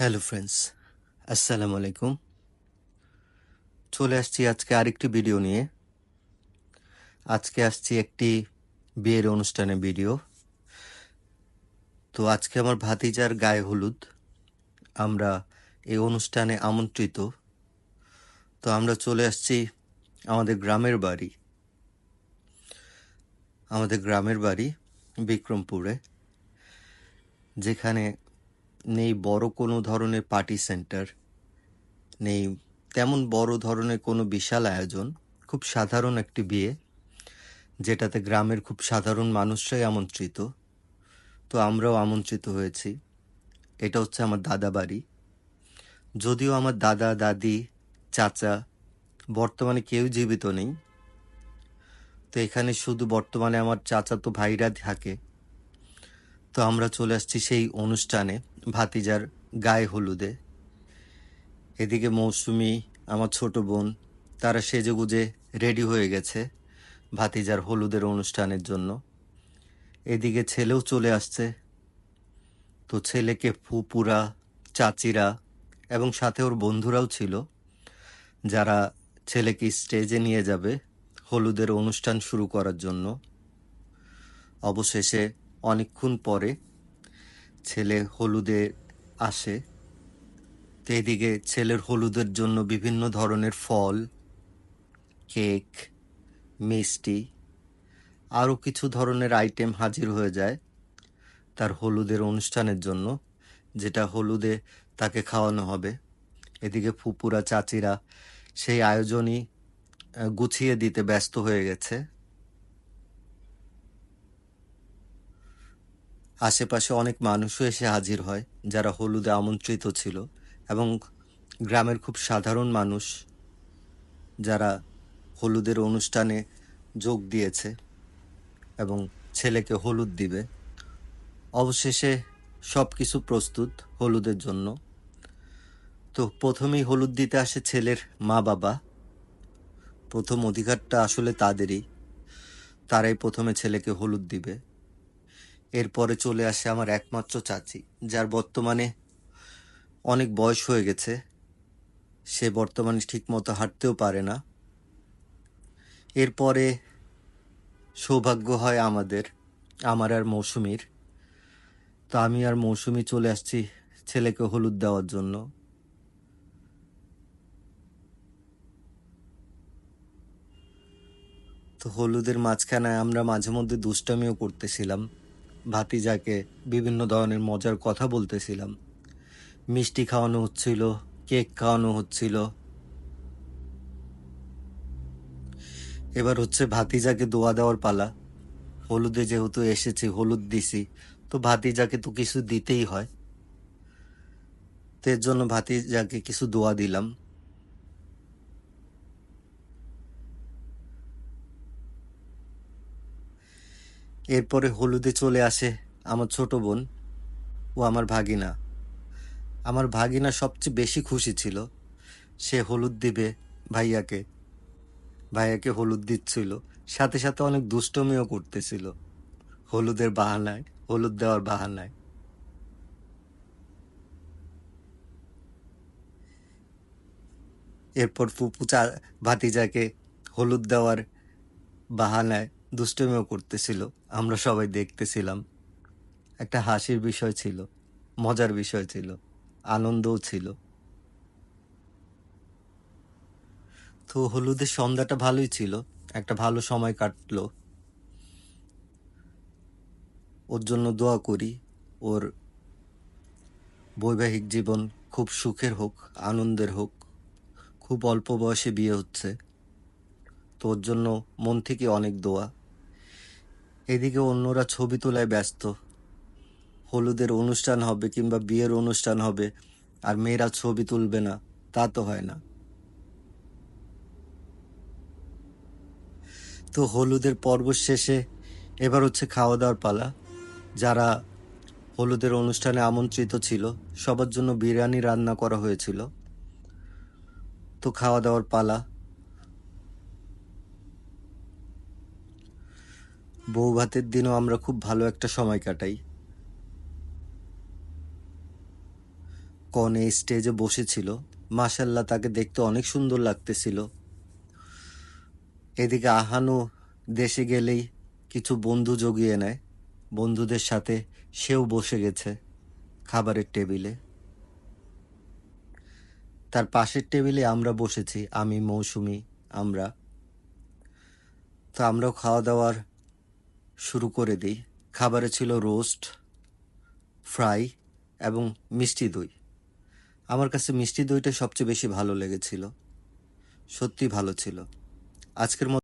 Hello friends আসসালামু আলাইকুম চলে আসছি আজকে আরেকটি ভিডিও নিয়ে। আজকে আসছি একটি বিয়ের অনুষ্ঠানে ভিডিও তো আজকে আমার ভাতিজার গায়ে হলুদ। আমরা এই অনুষ্ঠানে আমন্ত্রিত। তো আমরা চলে আসছি আমাদের গ্রামের বাড়ি। আমাদের গ্রামের বাড়ি বিক্রমপুরে। যেখানে নেই বড় কোনো ধরনের পার্টি সেন্টার, নেই তেমন বড় ধরনের কোনো বিশাল আয়োজন, খুব সাধারণ একটি বিয়ে, যেটাতে গ্রামের খুব সাধারণ মানুষরাই আমন্ত্রিত। তো আমরাও আমন্ত্রিত হয়েছি। এটা হচ্ছে আমার দাদা বাড়ি। যদিও আমার দাদা, দাদি, চাচা বর্তমানে কেউ জীবিত নেই। তো এখানে শুধু বর্তমানে আমার চাচা তো ভাইরা থাকে। তো আমরা চলে আসছি সেই অনুষ্ঠানে, ভাতিজার গায়ে হলুদে। এদিকে মৌসুমি, আমার ছোট বোন, তারা সেজে গুজে রেডি হয়ে গেছে ভাতিজার হলুদের অনুষ্ঠানের জন্য। এদিকে ছেলেও চলে আসছে। তো ছেলেকে ফুপুরা, চাচিরা এবং সাথে ওর বন্ধুরাও ছিল, যারা ছেলেকে স্টেজে নিয়ে যাবে হলুদের অনুষ্ঠান শুরু করার জন্য। অবশেষে অনেকক্ষণ পরে ছেলে হলুদে আসে। এদিকে ছেলের হলুদের জন্য বিভিন্ন ধরনের ফল, কেক, মিষ্টি, আরও কিছু ধরনের আইটেম হাজির হয়ে যায় তার হলুদের অনুষ্ঠানের জন্য, যেটা হলুদে তাকে খাওয়ানো হবে। এদিকে ফুপুরা, চাচিরা সেই আয়োজনই গুছিয়ে দিতে ব্যস্ত হয়ে গেছে। আশেপাশে অনেক মানুষও এসে হাজির হয়, যারা হলুদে আমন্ত্রিত ছিল এবং গ্রামের খুব সাধারণ মানুষ যারা হলুদের অনুষ্ঠানে যোগ দিয়েছে এবং ছেলেকে হলুদ দিবে। অবশেষে সব কিছু প্রস্তুত হলুদের জন্য। তো প্রথমেই হলুদ দিতে আসে ছেলের মা বাবা। প্রথম অধিকারটা আসলে তাদেরই। তারাই প্রথমে ছেলেকে হলুদ দিবে। এরপরে চলে আসে আমার একমাত্র চাচি, যার বর্তমানে অনেক বয়স হয়ে গেছে। সে বর্তমানে ঠিকমতো হাঁটতেও পারে না। এরপরে সৌভাগ্য হয় আমাদের, আমার আর মৌসুমীর। তো আমি আর মৌসুমি চলে আসছি ছেলেকে হলুদ দেওয়ার জন্য। তো হলুদের মাঝখানে আমরা মাঝে মধ্যে দুষ্টামিও করতেছিলাম। ভাতিজাকে বিভিন্ন ধরনের মজার কথা বলতেছিলাম। মিষ্টি খাওয়ানো হচ্ছিল, কেক খাওয়ানো হচ্ছিল। এবার হচ্ছে ভাতিজাকে দোয়া দেওয়ার পালা। হলুদে যেহেতু এসেছি, হলুদ দিছি, তো ভাতিজাকে তো কিছু দিতেই হয়। তো এর জন্য ভাতিজাকে কিছু দোয়া দিলাম। এরপরে হলুদে চলে আসে আমার ছোট বোন। ও আমার ভাগিনা। আমার ভাগিনা সবচেয়ে বেশি খুশি ছিল। সে হলুদ দিবে ভাইয়াকে। ভাইয়াকে হলুদ দিচ্ছিল। সাথে সাথে অনেক দুষ্টমিও করতেছিল। হলুদের বাহানায়, হলুদ দেওয়ার বাহানায়। এরপর ফুপু চা ভাতিজাকে হলুদ দেওয়ার বাহানায় দুষ্টমিও করতেছিল, আমরা সবাই দেখতেছিলাম। একটা হাসির বিষয় ছিল, মজার বিষয় ছিল, আনন্দও ছিল। তো হলুদের সন্ধ্যাটা ভালোই ছিল, একটা ভালো সময় কাটলো। ওর জন্য দোয়া করি, ওর বৈবাহিক জীবন খুব সুখের হোক, আনন্দের হোক। খুব অল্প বয়সে বিয়ে হচ্ছে। তো ওর জন্য মন থেকে অনেক দোয়া। এদিকে অন্যরা ছবি তোলায় ব্যস্ত। হলুদের অনুষ্ঠান হবে কিংবা বিয়ের অনুষ্ঠান হবে, আর মেয়েরা ছবি তুলবে না, তা তো হয় না। তো হলুদের পর্ব শেষে এবার হচ্ছে খাওয়া দাওয়ার পালা। যারা হলুদের অনুষ্ঠানে আমন্ত্রিত ছিল, সবার জন্য বিরিয়ানি রান্না করা হয়েছিল। তো খাওয়া দাওয়ার পালা। বউ ভাতের দিনও আমরা খুব ভালো একটা সময় কাটাই। কনে স্টেজে বসেছিল। মাসাল্লাহ তাকে দেখতে অনেক সুন্দর লাগতেছিল। এদিকে আহানও দেশে গেলেই কিছু বন্ধু জগিয়ে নেয়। বন্ধুদের সাথে সেও বসে গেছে খাবারের টেবিলে। তার পাশের টেবিলে আমরা বসেছি, আমি, মৌসুমি, আমরা। তো আমরাও খাওয়া দাওয়ার শুরু করে দিই। খাবারে ছিল রোস্ট, ফ্রাই এবং মিষ্টি দই। আমার কাছে মিষ্টি দইটা সবচেয়ে বেশি ভালো লেগেছিল। সত্যি ভালো ছিল। আজকের মতো